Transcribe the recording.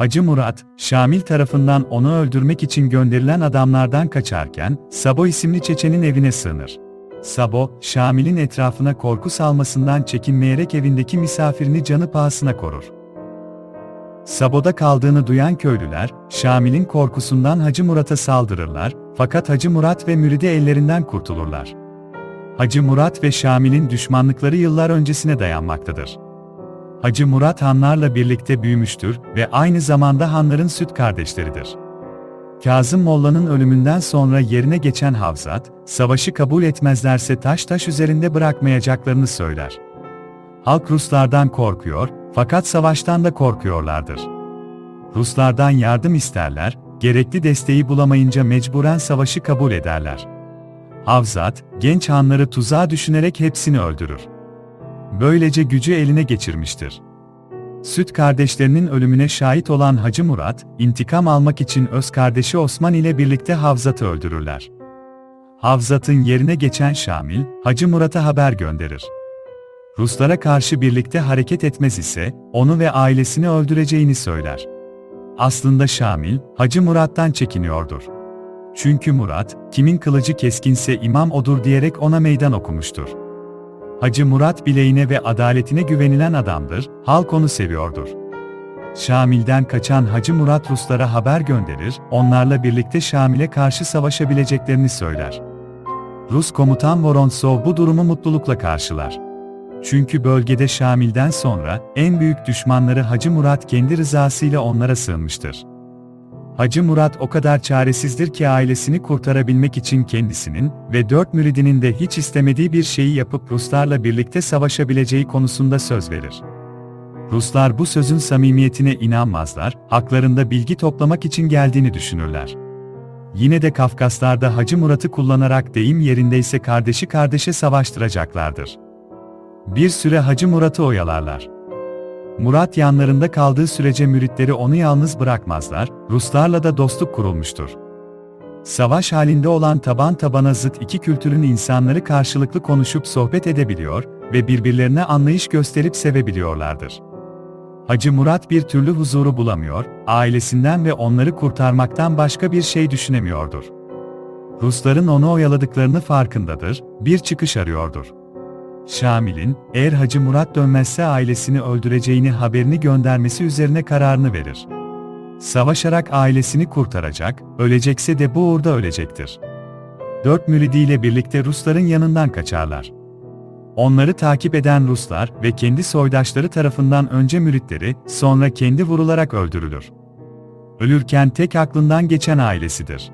Hacı Murat, Şamil tarafından onu öldürmek için gönderilen adamlardan kaçarken, Sabo isimli Çeçenin evine sığınır. Sabo, Şamil'in etrafına korku salmasından çekinmeyerek evindeki misafirini canı pahasına korur. Sabo'da kaldığını duyan köylüler, Şamil'in korkusundan Hacı Murat'a saldırırlar, fakat Hacı Murat ve müridi ellerinden kurtulurlar. Hacı Murat ve Şamil'in düşmanlıkları yıllar öncesine dayanmaktadır. Hacı Murat Hanlarla birlikte büyümüştür ve aynı zamanda Hanların süt kardeşleridir. Kazım Molla'nın ölümünden sonra yerine geçen Havzat, savaşı kabul etmezlerse taş taş üzerinde bırakmayacaklarını söyler. Halk Ruslardan korkuyor, fakat savaştan da korkuyorlardır. Ruslardan yardım isterler, gerekli desteği bulamayınca mecburen savaşı kabul ederler. Havzat, genç hanları tuzağa düşünerek hepsini öldürür. Böylece gücü eline geçirmiştir. Süt kardeşlerinin ölümüne şahit olan Hacı Murat, intikam almak için öz kardeşi Osman ile birlikte Havzat'ı öldürürler. Havzat'ın yerine geçen Şamil, Hacı Murat'a haber gönderir. Ruslara karşı birlikte hareket etmez ise, onu ve ailesini öldüreceğini söyler. Aslında Şamil, Hacı Murat'tan çekiniyordur. Çünkü Murat, kimin kılıcı keskinse imam odur diyerek ona meydan okumuştur. Hacı Murat bileğine ve adaletine güvenilen adamdır, halk onu seviyordur. Şamil'den kaçan Hacı Murat Ruslara haber gönderir, onlarla birlikte Şamil'e karşı savaşabileceklerini söyler. Rus komutan Vorontsov bu durumu mutlulukla karşılar. Çünkü bölgede Şamil'den sonra en büyük düşmanları Hacı Murat kendi rızasıyla onlara sığınmıştır. Hacı Murat o kadar çaresizdir ki ailesini kurtarabilmek için kendisinin ve dört müridinin de hiç istemediği bir şeyi yapıp Ruslarla birlikte savaşabileceği konusunda söz verir. Ruslar bu sözün samimiyetine inanmazlar, haklarında bilgi toplamak için geldiğini düşünürler. Yine de Kafkaslar'da Hacı Murat'ı kullanarak deyim yerindeyse kardeşi kardeşe savaştıracaklardır. Bir süre Hacı Murat'ı oyalarlar. Murat yanlarında kaldığı sürece müritleri onu yalnız bırakmazlar, Ruslarla da dostluk kurulmuştur. Savaş halinde olan taban tabana zıt iki kültürün insanları karşılıklı konuşup sohbet edebiliyor ve birbirlerine anlayış gösterip sevebiliyorlardır. Hacı Murat bir türlü huzuru bulamıyor, ailesinden ve onları kurtarmaktan başka bir şey düşünemiyordur. Rusların onu oyaladıklarını farkındadır, bir çıkış arıyordur. Şamil'in, eğer Hacı Murat dönmezse ailesini öldüreceğini haberini göndermesi üzerine kararını verir. Savaşarak ailesini kurtaracak, ölecekse de bu uğurda ölecektir. Dört müridiyle birlikte Rusların yanından kaçarlar. Onları takip eden Ruslar ve kendi soydaşları tarafından önce müritleri, sonra kendi vurularak öldürülür. Ölürken tek aklından geçen ailesidir.